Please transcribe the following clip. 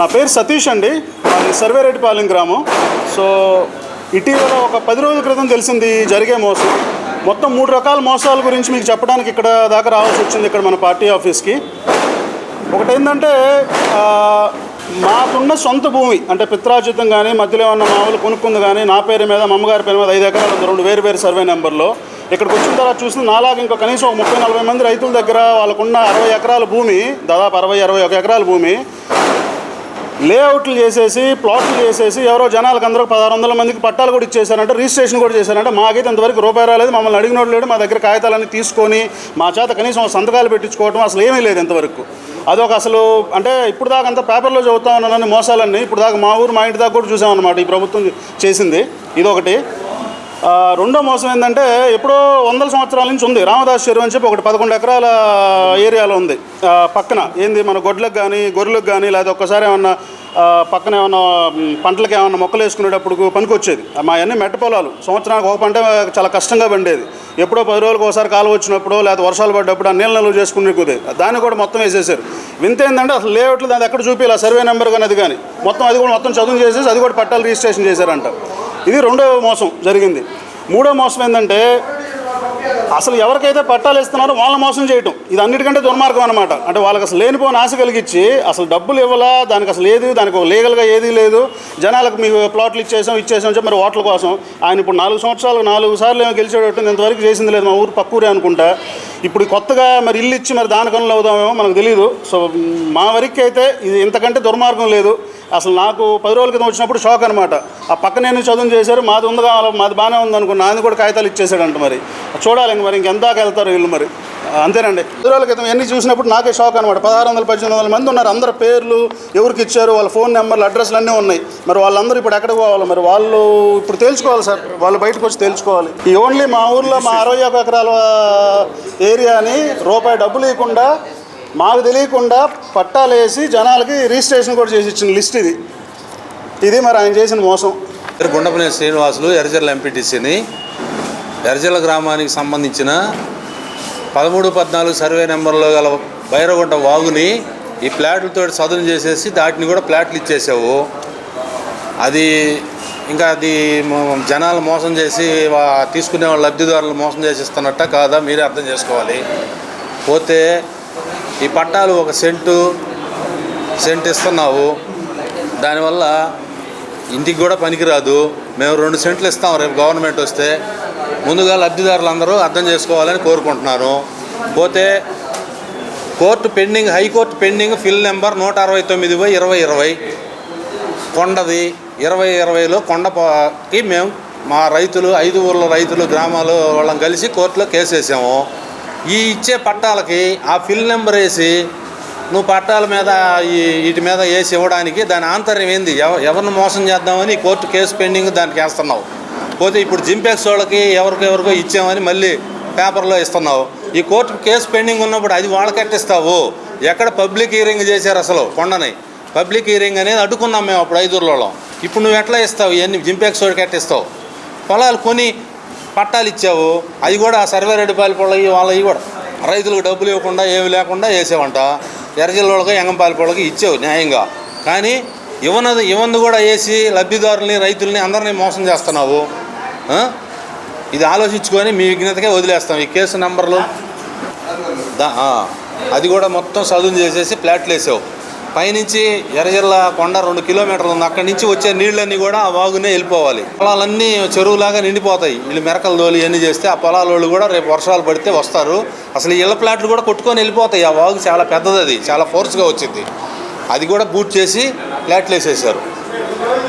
నా పేరు సతీష్ అండి. మాది సర్వేరెడ్డిపాలెం గ్రామం. సో ఇటీవల ఒక పది రోజుల క్రితం తెలిసింది జరిగే మోసం. మొత్తం మూడు రకాల మోసాల గురించి మీకు చెప్పడానికి ఇక్కడ దాకా రావాల్సి వచ్చింది ఇక్కడ మన పార్టీ ఆఫీస్కి. ఒకటి ఏంటంటే మాకున్న సొంత భూమి అంటే పిత్రాజితం కానీ మధ్యలో ఉన్న మామూలు కొనుక్కుంది కానీ నా పేరు మీద మా అమ్మగారి పేరు మీద ఐదు ఎకరాలు ఉంది. రెండు వేరు వేరు సర్వే నెంబర్లో. ఇక్కడికి వచ్చిన తర్వాత చూసిన నాలాగా ఇంకా కనీసం ఒక ముప్పై నలభై మంది రైతుల దగ్గర వాళ్ళకున్న అరవై ఎకరాల భూమి దాదాపు అరవై అరవై ఒక ఎకరాల భూమి. లేఅవుట్లు చేసేసి ప్లాట్లు చేసేసి ఎవరో జనాలకు అందరూ పదహారు వందల మందికి పట్టాలు కూడా ఇచ్చేసారంటే రిజిస్ట్రేషన్ కూడా చేశారంటే. మాకైతే ఇంతవరకు రూపాయి రాలేదు మమ్మల్ని అడిగినోడు లేడు మా దగ్గర కాగితాలన్నీ తీసుకొని మా చేత కనీసం సంతకాలు పెట్టించుకోవటం అసలు ఏమీ లేదు ఇంతవరకు. అదొక అసలు అంటే ఇప్పుడు దాకా అంత పేపర్లో చదువుతా ఉన్నానని మోసాలన్నీ ఇప్పుడు దాకా మా ఊరు మా ఇంటి దాకా కూడా చూసామన్నమాట ఈ ప్రభుత్వం చేసింది. ఇదొకటి. రెండో మోసం ఏంటంటే ఎప్పుడో వందల సంవత్సరాల నుంచి ఉంది. రామదాస్ చెరువు అని చెప్పి ఒకటి పదకొండు ఎకరాల ఏరియాలో ఉంది. పక్కన ఏంది మన గొడ్లకు కానీ గొర్రెలకు కానీ లేదా ఒక్కసారి ఏమన్నా పక్కన ఏమన్నా పంటలకు ఏమన్నా మొక్కలు వేసుకునేటప్పుడు పనికొచ్చేది. మా అన్ని మెట్ట పొలాలు. సంవత్సరానికి ఒక పంట చాలా కష్టంగా పండేది. ఎప్పుడో పది రోజులకు ఒకసారి కాలు వచ్చినప్పుడు లేదా వర్షాలు పడ్డప్పుడు ఆ నీళ్ళ నిల్వ చేసుకునే కుదే. దాన్ని కూడా మొత్తం వేసేసారు వింత ఏంటంటే అసలు లేఅవుట్లు దాన్ని ఎక్కడ చూపించాలి సర్వే నెంబర్ కానీ అది కానీ. మొత్తం అది కూడా మొత్తం చదువు చేసేసి అది కూడా పట్టాలు రిజిస్ట్రేషన్ చేశారంట. ఇది రెండో మోసం జరిగింది. మూడో మోసం ఏంటంటే అసలు ఎవరికైతే పట్టాలు ఇస్తున్నారో వాళ్ళని మోసం చేయటం. ఇది అన్నిటికంటే దుర్మార్గం అనమాట అంటే వాళ్ళకి అసలు లేనిపోని ఆశ కలిగించి అసలు డబ్బులు ఇవ్వాలా దానికి అసలు ఏది దానికి లీగల్గా ఏదీ లేదు. జనాలకు మీకు ప్లాట్లు ఇచ్చేసాం ఇచ్చేసాం చెప్పి మరి ఓట్ల కోసం. ఆయన ఇప్పుడు నాలుగు సంవత్సరాలు నాలుగు సార్లు ఏమో గెలిచేటట్టు ఇంతవరకు చేసింది లేదు మా ఊరు పక్కూరే అనుకుంటా. ఇప్పుడు కొత్తగా మరి ఇల్లు ఇచ్చి మరి దాని కనులు అవుదామేమో మనకు తెలియదు సో మా వరకు అయితే ఇది ఇంతకంటే దుర్మార్గం లేదు. అసలు నాకు పది రోజుల క్రితం వచ్చినప్పుడు షాక్ అనమాట ఆ పక్క నేను చదువు చేశారు. మాది ఉందిగా మాది బాగానే ఉంది అనుకున్నా కూడా కాగితాలు ఇచ్చేసాడంట మరి. చూడాలి ఇంక మరి ఇంకెందాక వెళ్తారు వీళ్ళు మరి. అంతేనండి. పది రోజుల క్రితం ఎన్ని చూసినప్పుడు నాకే షాక్ అనమాట పదహారు వందల పద్దెనిమిది వందల మంది ఉన్నారు. అందరి పేర్లు ఎవరికి ఇచ్చారు వాళ్ళ ఫోన్ నెంబర్లు అడ్రస్లు అన్నీ ఉన్నాయి. మరి వాళ్ళందరూ ఇప్పుడు ఎక్కడికి పోవాలి? మరి వాళ్ళు ఇప్పుడు తేల్చుకోవాలి సార్. వాళ్ళు బయటకు వచ్చి తేల్చుకోవాలి. ఈ ఓన్లీ మా ఊర్లో మా అరవై ఒక ఎకరాల ఏరియాని రూపాయి డబ్బులు ఇవ్వకుండా మాకు తెలియకుండా పట్టాలు వేసి జనాలకి రిజిస్ట్రేషన్ కూడా చేసి ఇచ్చిన లిస్ట్ ఇది. ఇది మరి ఆయన చేసిన మోసం. గుండపనే శ్రీనివాసులు ఎర్రజర్ల ఎంపీటీసీని ఎర్రజర్ల గ్రామానికి సంబంధించిన పదమూడు పద్నాలుగు సర్వే నెంబర్లో గల బైరగుంట వాగుని ఈ ప్లాట్లతో సదును చేసేసి దాటిని కూడా ప్లాట్లు ఇచ్చేసావు. అది ఇంకా అది జనాలు మోసం చేసి తీసుకునే వాళ్ళ లబ్ధిదారులు మోసం చేసిస్తున్నట్ట కాదా మీరే అర్థం చేసుకోవాలి. పోతే ఈ పట్టాలు ఒక సెంటు సెంట్ ఇస్తున్నావు. దానివల్ల ఇంటికి కూడా పనికిరాదు. మేము రెండు సెంట్లు ఇస్తాం రేపు గవర్నమెంట్ వస్తే. ముందుగా లబ్ధిదారులందరూ అర్థం చేసుకోవాలని కోరుకుంటున్నాను. పోతే court pending high court pending file number నూట అరవై తొమ్మిది బై ఇరవై ఇరవై. కొండది ఇరవై ఇరవైలో కొండకి మేము మా రైతులు ఐదు ఊర్ల రైతులు గ్రామాలు వాళ్ళని కలిసి కోర్టులో కేసు వేసాము. ఈ ఇచ్చే పట్టాలకి ఆ ఫిల్ నెంబర్ వేసి నువ్వు పట్టాల మీద ఈ వీటి మీద వేసి ఇవ్వడానికి దాని ఆంతర్యం ఏంది? ఎవ- ఎవరిని మోసం చేద్దామని కోర్టు కేసు పెండింగ్ దానికి వేస్తున్నావు. పోతే ఇప్పుడు జింపెక్స్ వాళ్ళకి ఎవరికో ఇచ్చామని మళ్ళీ పేపర్లో ఇస్తున్నావు. ఈ కోర్టు కేసు పెండింగ్ ఉన్నప్పుడు అది వాళ్ళకి ఎట్టిస్తావు ఎక్కడ పబ్లిక్ హీరింగ్ చేశారు అసలు కొండని? పబ్లిక్ హీరింగ్ అనేది అడ్డుకున్నాం మేము అప్పుడు ఐదుర్లలో ఇప్పుడు నువ్వు ఎట్లా ఇస్తావు? ఇవన్నీ జింపెక్స్ వాడికి ఎట్టిస్తావు? పొలాలు కొని పట్టాలు ఇచ్చావు. అవి కూడా ఆ సర్వే రెడ్డిపాలి పొలవి వాళ్ళవి కూడా. రైతులకు డబ్బులు ఇవ్వకుండా ఏమి లేకుండా వేసేవంట. ఎర్రజిల్లోళ్ళకి ఎంగంపాలి ఇచ్చావు న్యాయంగా. కానీ ఇవ్వనది ఇవ్వంది కూడా వేసి లబ్ధిదారుల్ని రైతుల్ని అందరినీ మోసం చేస్తున్నావు. ఇది ఆలోచించుకొని మీ విజ్ఞతకే వదిలేస్తాం. ఈ కేసు నెంబర్లు అది కూడా మొత్తం చదువు చేసేసి ప్లాట్లు వేసావు. పైనుంచి ఎర్రజల్ల కొండ రెండు కిలోమీటర్లు ఉంది. అక్కడి నుంచి వచ్చే నీళ్ళన్నీ కూడా ఆ వాగునే వెళ్ళిపోవాలి. పొలాలన్నీ చెరువులాగా నిండిపోతాయి. వీళ్ళు మెరకలు దోలి ఇవన్నీ చేస్తే ఆ పొలాల వాళ్ళు కూడా రేపు వర్షాలు పడితే వస్తారు. అసలు ఈ ఇళ్ళ ప్లాట్లు కూడా కొట్టుకొని వెళ్ళిపోతాయి. ఆ వాగు చాలా పెద్దది అది. చాలా ఫోర్స్గా వచ్చింది. అది కూడా బూట్ చేసి ప్లాట్లు వేసేసారు.